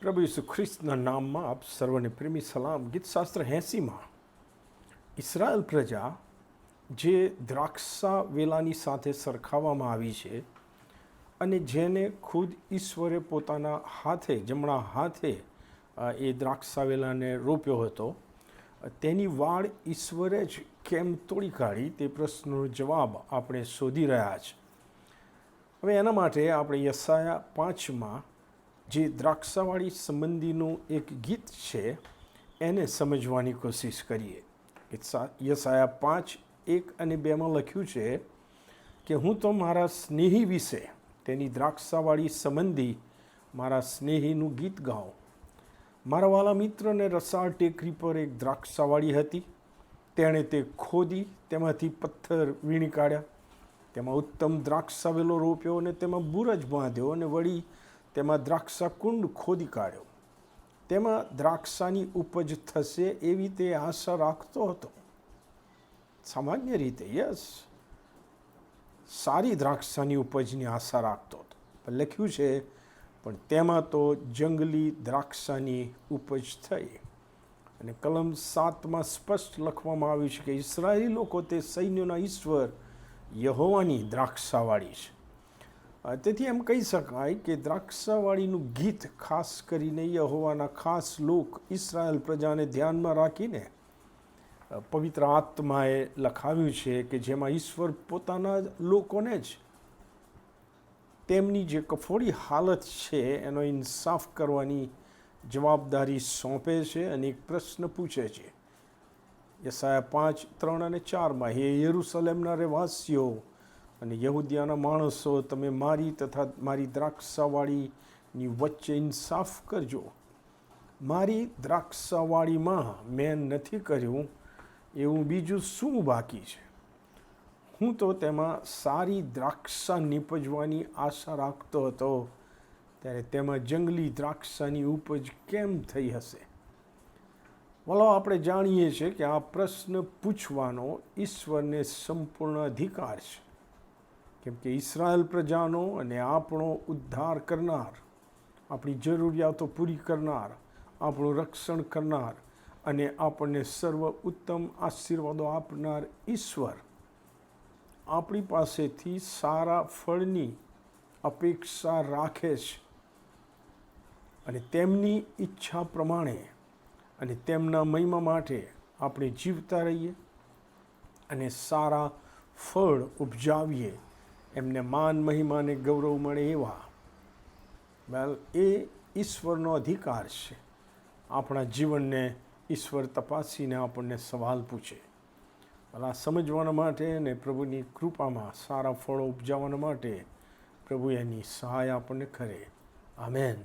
પ્રભુ ઈસુ ખ્રિસ્તના નામમાં આપ સર્વને પ્રેમી સલામ ગીતશાસ્ત્ર એંસીમાં. ઇસરાયલ પ્રજા જે દ્રાક્ષા વેલાની સાથે સરખાવવામાં આવી છે અને જેને ખુદ ઈશ્વરે પોતાના હાથે, જમણા હાથે એ દ્રાક્ષા વેલાને રોપ્યો હતો, તેની વાળ ઈશ્વરે જ કેમ તોડી કાઢી તે પ્રશ્નનો જવાબ આપણે શોધી રહ્યા છે. હવે એના માટે આપણે યસાયા પાંચમાં જે દ્રાક્ષાવાળી સંબંધીનું એક ગીત છે, એને સમજવાની કોશિશ કરીએ. યસા- યસાયા પાંચ, એક અને બેમાં લખ્યું છે કે, હું તો મારા સ્નેહી વિશે તેની દ્રાક્ષાવાળી સંબંધી મારા સ્નેહીનું ગીત ગાઉં. મારા વાલા મિત્રને રસાળ ટેકરી પર એક દ્રાક્ષાવાળી હતી. તેણે તે ખોદી, તેમાંથી પથ્થર વીણી કાઢ્યા. તેમાં ઉત્તમ દ્રાક્ષાવેલો રોપ્યો અને તેમાં બુરજ બાંધ્યો અને વળી તેમાં દ્રાક્ષા કુંડ ખોદી કાઢ્યો. તેમાં દ્રાક્ષાની ઉપજ થશે એવી તે આશા રાખતો હતો. સામાન્ય રીતે, યસ. સારી દ્રાક્ષાની ઉપજની આશા રાખતો હતો. લખ્યું છે, પણ તેમાં તો જંગલી દ્રાક્ષાની ઉપજ થઈ. અને કલમ સાતમાં સ્પષ્ટ લખવામાં આવ્યું છે કે ઇસરાયેલી લોકો તે સૈન્યોના ઈશ્વર યહોવાની દ્રાક્ષાવાળી છે. તેથી એમ કહી શકાય કે દ્રાક્ષાવાળીનું ગીત ખાસ કરીને યહોવાના ખાસ લોક ઇસરાયલ પ્રજાને ધ્યાનમાં રાખીને પવિત્ર આત્માએ લખાવ્યું છે કે જેમાં ઈશ્વર પોતાના લોકોને જ તેમની જે કફોડી હાલત છે એનો ઇન્સાફ કરવાની જવાબદારી સોંપે છે અને એક પ્રશ્ન પૂછે છે. યસાયા પાંચ, ત્રણ અને ચારમાં, હે યરુસલેમના રહેવાસીઓ અને યહૂદિયાના માણસો તમે મારી તથા મારી દ્રાક્ષાવાળીની વચ્ચે ઇન્સાફ કરજો. મારી દ્રાક્ષાવાળીમાં મેં નથી કર્યું, એવું બીજું શું બાકી છે? હું તો તેમાં સારી દ્રાક્ષા નીપજવાની આશા રાખતો હતો, ત્યારે તેમાં જંગલી દ્રાક્ષાની ઉપજ કેમ થઈ હશે? વલો, આપણે જાણીએ છીએ કે આ પ્રશ્ન પૂછવાનો ઈશ્વરને સંપૂર્ણ અધિકાર છે. કેમ કે ઇસરાયલ પ્રજાનો અને આપણો ઉદ્ધાર કરનાર, આપણી જરૂરિયાતો પૂરી કરનાર, આપણું રક્ષણ કરનાર અને આપણને સર્વ ઉત્તમ આશીર્વાદો આપનાર ઈશ્વર આપણી પાસેથી સારા ફળની અપેક્ષા રાખે છે અને તેમની ઈચ્છા પ્રમાણે અને તેમના મહિમા માટે આપણે જીવતા રહીએ અને સારા ફળ ઉપજાવીએ. એમને માન મહિમાને ગૌરવ મળે એવા. વેલ એ ઈશ્વરનો અધિકાર છે. આપણા જીવનને ઈશ્વર તપાસીને આપણને સવાલ પૂછે. આ સમજવાના માટે અને પ્રભુની કૃપામાં સારા ફળો ઉપજાવવાના માટે પ્રભુ એની સહાય આપણને કરે. આમેન.